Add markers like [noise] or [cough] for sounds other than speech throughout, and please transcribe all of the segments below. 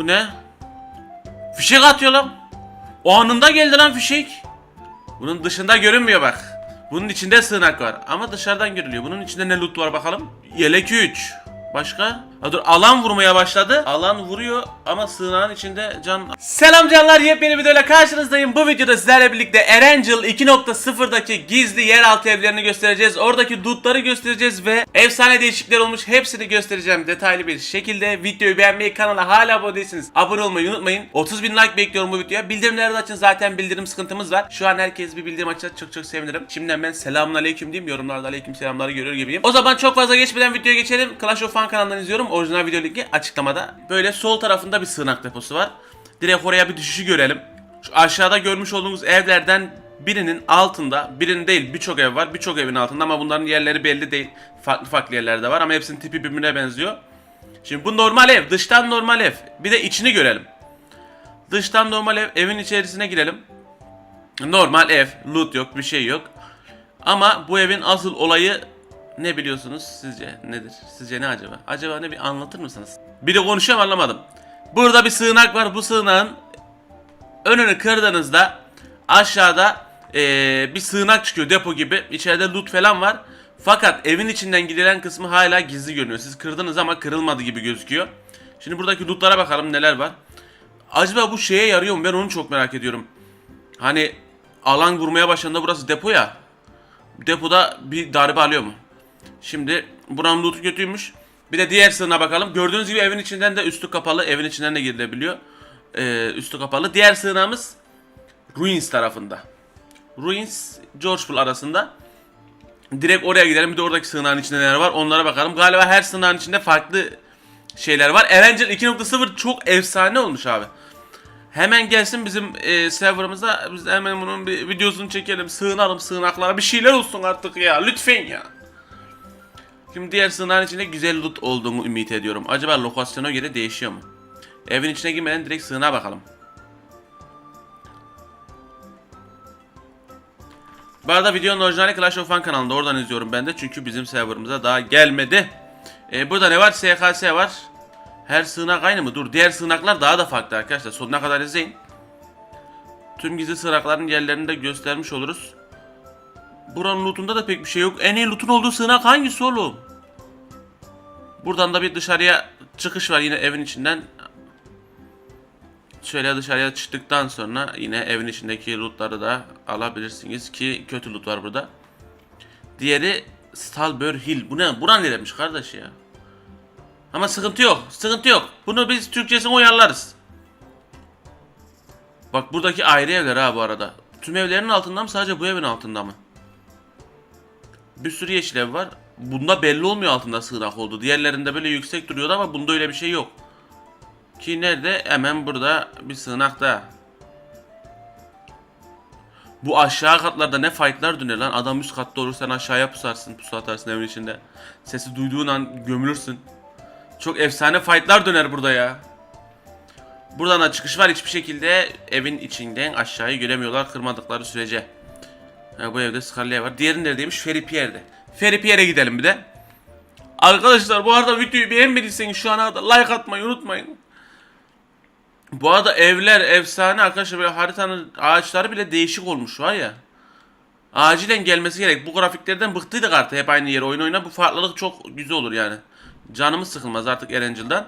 Bu ne? Fişek atıyor lan. O anında geldi lan fişek. Bunun dışında görünmüyor bak. Bunun içinde sığınak var. Ama dışarıdan görülüyor. Bunun içinde ne loot var bakalım. Yelek 3. Başka? Ha dur alan vurmaya başladı. Alan vuruyor ama sığınağın içinde can... Selam canlar yepyeni videoyla karşınızdayım. Bu videoda sizlerle birlikte Erangel 2.0'daki gizli yeraltı evlerini göstereceğiz. Oradaki lootları göstereceğiz ve efsane değişiklikler olmuş hepsini göstereceğim detaylı bir şekilde. Videoyu beğenmeyi, kanala hala abone değilseniz abone olmayı unutmayın. 30 bin like bekliyorum bu videoya. Bildirimleri de açın zaten bildirim sıkıntımız var. Şu an herkes bir bildirim açarsa çok çok sevinirim. Şimdiden ben selamun aleyküm diyeyim. Yorumlarda aleyküm selamları görüyor gibiyim. O zaman çok fazla geçmeden videoya geçelim. Clash of Fun kanalından izliyorum. Orijinal video linki açıklamada. Böyle sol tarafında bir sığınak deposu var. Direkt oraya bir düşüşü görelim. Şu aşağıda görmüş olduğunuz evlerden birinin altında, birinin değil birçok ev var. Birçok evin altında ama bunların yerleri belli değil. Farklı farklı yerlerde var ama hepsinin tipi birbirine benziyor. Şimdi bu normal ev, dıştan normal ev. Bir de içini görelim. Dıştan normal ev, evin içerisine girelim. Normal ev, loot yok, bir şey yok. Ama bu evin asıl olayı ne biliyorsunuz sizce nedir? Sizce ne acaba? Acaba ne bir anlatır mısınız? Biri konuşuyor mu anlamadım. Burada bir sığınak var. Bu sığınağın önünü kırdığınızda aşağıda eee, bir sığınak çıkıyor depo gibi. İçeride loot falan var. Fakat evin içinden gidilen kısmı hala gizli görünüyor. Siz kırdınız ama kırılmadı gibi gözüküyor. Şimdi buradaki lootlara bakalım neler var. Acaba bu şeye yarıyor mu? Ben onu çok merak ediyorum. Hani alan vurmaya başladığında burası depo ya. Depoda bir darbe alıyor mu? Şimdi buranın loot'u kötüymüş. Bir de diğer sığına bakalım. Gördüğünüz gibi evin içinden de üstü kapalı. Evin içinden de girilebiliyor. Ee, üstü kapalı. Diğer sığınağımız Ruins tarafında. Ruins, Georgetown arasında. Direkt oraya gidelim. Bir de oradaki sığınağın içinde neler var onlara bakalım. Galiba her sığınağın içinde farklı şeyler var. Erangel 2.0 çok efsane olmuş abi. Hemen gelsin bizim e, serverımıza. Biz hemen bunun bir videosunu çekelim. Sığınalım sığınaklara. Bir şeyler olsun artık ya. Lütfen ya. Şimdi diğer sığınağın içinde güzel loot olduğunu ümit ediyorum. Acaba lokasyona göre değişiyor mu? Evin içine girmeden direkt sığınağa bakalım. Bu arada videonun orijinali Clash of Fun kanalında oradan izliyorum ben de çünkü bizim serverımıza daha gelmedi. Ee, burada ne var? SKS var. Her sığınak aynı mı? Dur diğer sığınaklar daha da farklı arkadaşlar. Sonuna kadar izleyin. Tüm gizli sığınakların yerlerini de göstermiş oluruz. Buranın lootunda da pek bir şey yok. En iyi lootun olduğu sığınak hangisi oğlum? Buradan da bir dışarıya çıkış var yine evin içinden. Şöyle dışarıya çıktıktan sonra yine evin içindeki lootları da alabilirsiniz ki kötü loot var burada. Diğeri Stalber Hill. Bu ne? Buran ne demiş kardeş ya? Ama sıkıntı yok. Sıkıntı yok. Bunu biz Türkçesine uyarlarız. Bak buradaki ayrı evler ha bu arada. Tüm evlerin altında mı sadece bu evin altında mı? Bir sürü yeşil ev var. Bunda belli olmuyor altında sığınak oldu. Diğerlerinde böyle yüksek duruyordu ama bunda öyle bir şey yok. Ki nerede? Hemen burada bir sığınakta. Bu aşağı katlarda ne fightlar dönüyor lan. Adam üst katta olur sen aşağıya pusarsın. Pusu atarsın evin içinde. Sesi duyduğun an gömülürsün. Çok efsane fightlar döner burada ya. Buradan da çıkış var. Hiçbir şekilde evin içinden aşağıyı göremiyorlar kırmadıkları sürece. Ha, bu evde Scarlet var. Diğeri neredeymiş? Ferry Pierre'de. Ferry Pierre'e gidelim bir de. Arkadaşlar bu arada videoyu beğenmediyseniz şu ana kadar like atmayı unutmayın. Bu arada evler efsane arkadaşlar böyle haritanın ağaçları bile değişik olmuş var ya. Acilen gelmesi gerek. Bu grafiklerden bıktıydık artık hep aynı yere oyun oyna. Bu farklılık çok güzel olur yani. Canımız sıkılmaz artık Erangel'dan.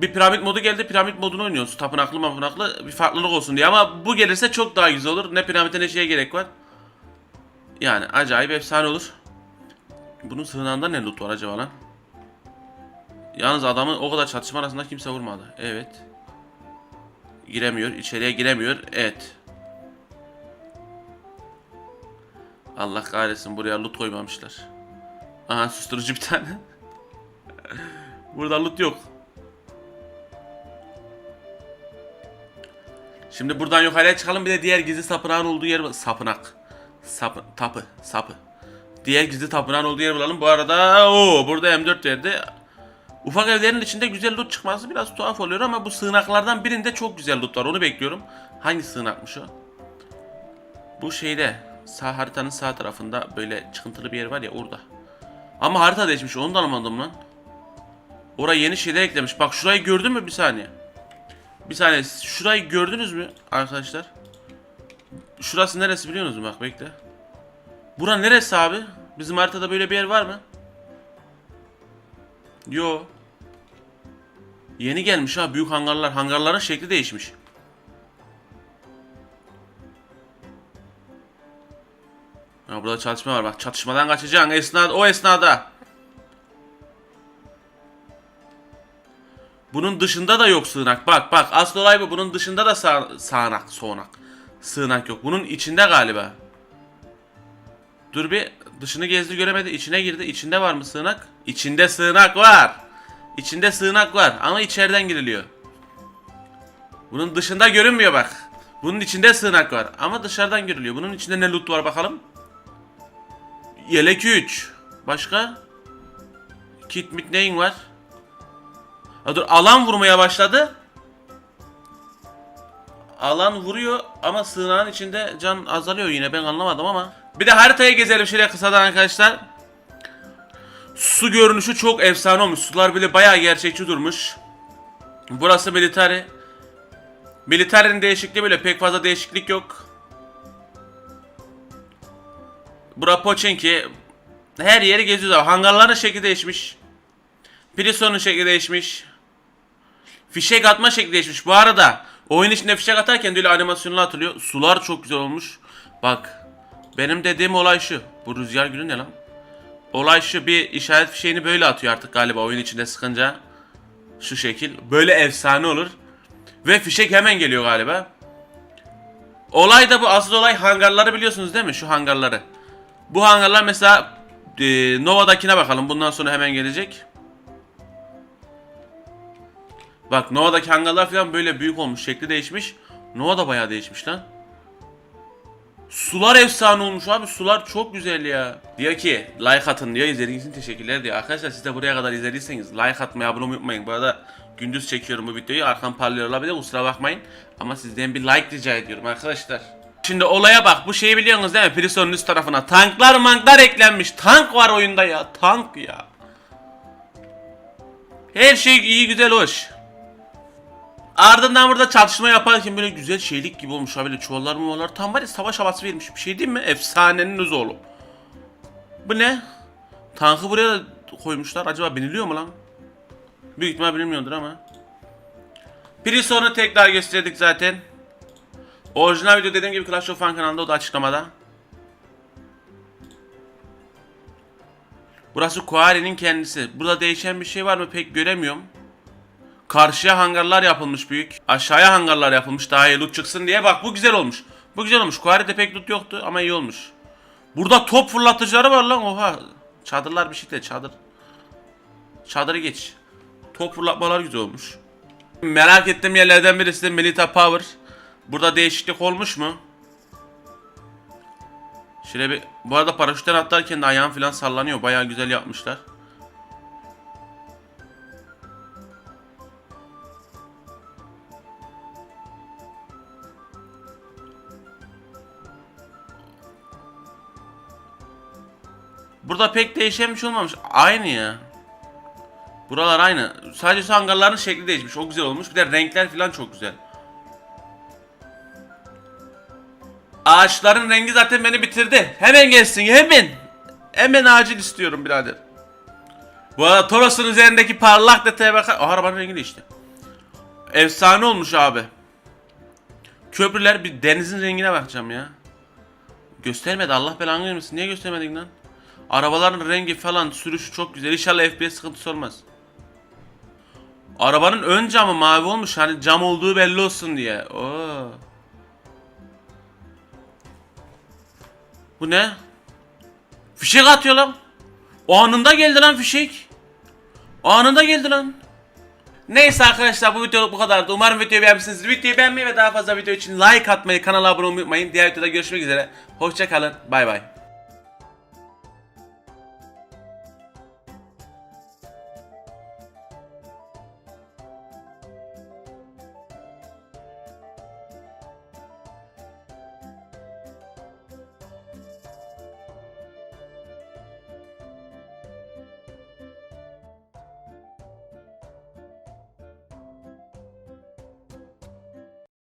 Bir piramit modu geldi. Piramit modunu oynuyoruz. Tapınaklı mapınaklı bir farklılık olsun diye. Ama bu gelirse çok daha güzel olur. Ne piramite ne şeye gerek var. Yani acayip efsane olur. Bunun sığınağında ne loot var acaba lan? Yalnız adamın o kadar çatışma arasında kimse vurmadı. Evet. Giremiyor. içeriye giremiyor. Evet. Allah kahretsin buraya loot koymamışlar. Aha susturucu bir tane. [laughs] Burada loot yok. Şimdi buradan yukarıya çıkalım bir de diğer gizli tapınağın olduğu yer sapınak. Sapı, tapı, sapı. Diğer gizli tapınağın olduğu yer bulalım. Bu arada o burada M4 verdi. Ufak evlerin içinde güzel loot çıkması biraz tuhaf oluyor ama bu sığınaklardan birinde çok güzel loot var. Onu bekliyorum. Hangi sığınakmış o? Bu şeyde sağ haritanın sağ tarafında böyle çıkıntılı bir yer var ya orada. Ama harita değişmiş onu da anlamadım lan. Oraya yeni şeyler eklemiş. Bak şurayı gördün mü bir saniye? Bir saniye. Şurayı gördünüz mü arkadaşlar? Şurası neresi biliyor musunuz? Bak bekle. Bura neresi abi? Bizim haritada böyle bir yer var mı? Yo. Yeni gelmiş ha büyük hangarlar. Hangarların şekli değişmiş. Ha burada çatışma var bak. Çatışmadan kaçacaksın esnada o esnada. Bunun dışında da yok sığınak. Bak bak asıl bu. Bunun dışında da sağ, sağanak, soğanak. Sığınak yok. Bunun içinde galiba. Dur bir dışını gezdi göremedi. içine girdi. İçinde var mı sığınak? İçinde sığınak var. İçinde sığınak var ama içeriden giriliyor. Bunun dışında görünmüyor bak. Bunun içinde sığınak var ama dışarıdan giriliyor. Bunun içinde ne loot var bakalım. Yelek 3. Başka? Kit mit neyin var? Ha dur alan vurmaya başladı. Alan vuruyor ama sığınağın içinde can azalıyor yine ben anlamadım ama. Bir de haritayı gezelim şöyle kısadan arkadaşlar. Su görünüşü çok efsane olmuş. Sular bile bayağı gerçekçi durmuş. Burası militari. Militarinin değişikliği böyle pek fazla değişiklik yok. Bura Pochinki. Her yeri geziyoruz. Hangarların şekli değişmiş. Prison'un şekli değişmiş. Fişek atma şekli değişmiş. Bu arada oyun içinde fişek atarken de öyle animasyonlar atılıyor. Sular çok güzel olmuş. Bak. Benim dediğim olay şu. Bu rüzgar gülü ne lan? Olay şu bir işaret fişeğini böyle atıyor artık galiba oyun içinde sıkınca. Şu şekil. Böyle efsane olur. Ve fişek hemen geliyor galiba. Olay da bu. Asıl olay hangarları biliyorsunuz değil mi? Şu hangarları. Bu hangarlar mesela e, Nova'dakine bakalım. Bundan sonra hemen gelecek. Bak Nova'daki hangarlar falan böyle büyük olmuş. Şekli değişmiş. Nova da bayağı değişmiş lan. Sular efsane olmuş abi. Sular çok güzel ya. Diyor ki like atın diyor. İzlediğiniz için teşekkürler diyor. Arkadaşlar siz de buraya kadar izlediyseniz like atmayı, abone olmayı unutmayın. Bu arada gündüz çekiyorum bu videoyu. Arkam parlıyor olabilir kusura bakmayın. Ama sizden bir like rica ediyorum arkadaşlar. Şimdi olaya bak. Bu şeyi biliyorsunuz değil mi? Prison'un üst tarafına. Tanklar manklar eklenmiş. Tank var oyunda ya. Tank ya. Her şey iyi güzel hoş. Ardından burada çatışma yaparken böyle güzel şeylik gibi olmuş abi. Böyle çuvallar muvallar tam var ya savaş havası vermiş. Bir şey değil mi? Efsanenin özü oğlum. Bu ne? Tankı buraya da koymuşlar. Acaba biniliyor mu lan? Büyük ihtimal bilinmiyordur ama. Prison'u tekrar gösterdik zaten. Orijinal video dediğim gibi Clash of Fun kanalında o da açıklamada. Burası Kuari'nin kendisi. Burada değişen bir şey var mı pek göremiyorum. Karşıya hangarlar yapılmış büyük. Aşağıya hangarlar yapılmış daha iyi loot çıksın diye. Bak bu güzel olmuş. Bu güzel olmuş. Kuari'de pek loot yoktu ama iyi olmuş. Burada top fırlatıcıları var lan oha. Çadırlar bir şey de çadır. Çadırı geç. Top fırlatmalar güzel olmuş. Merak ettiğim yerlerden birisi de Milita Power. Burada değişiklik olmuş mu? Şöyle bir... Bu arada paraşütten atlarken de ayağım falan sallanıyor. Bayağı güzel yapmışlar. Burada pek değişen bir şey olmamış. Aynı ya. Buralar aynı. Sadece şu hangarların şekli değişmiş. O güzel olmuş. Bir de renkler falan çok güzel. Ağaçların rengi zaten beni bitirdi. Hemen gelsin hemen. Hemen acil istiyorum birader. Bu arada Toros'un üzerindeki parlak detaya bakar. Aa, arabanın rengi değişti. Efsane olmuş abi. Köprüler bir denizin rengine bakacağım ya. Göstermedi Allah belanı vermesin. Niye göstermedin lan? Arabaların rengi falan sürüşü çok güzel. İnşallah FPS sıkıntısı olmaz. Arabanın ön camı mavi olmuş. Hani cam olduğu belli olsun diye. Oo. Bu ne? Fişek atıyor lan. Anında geldi lan fişek. Anında geldi lan. Neyse arkadaşlar bu video bu kadardı. Umarım videoyu beğenmişsiniz. Videoyu beğenmeyi ve daha fazla video için like atmayı, kanala abone olmayı unutmayın. Diğer videoda görüşmek üzere. Hoşçakalın. Bay bay.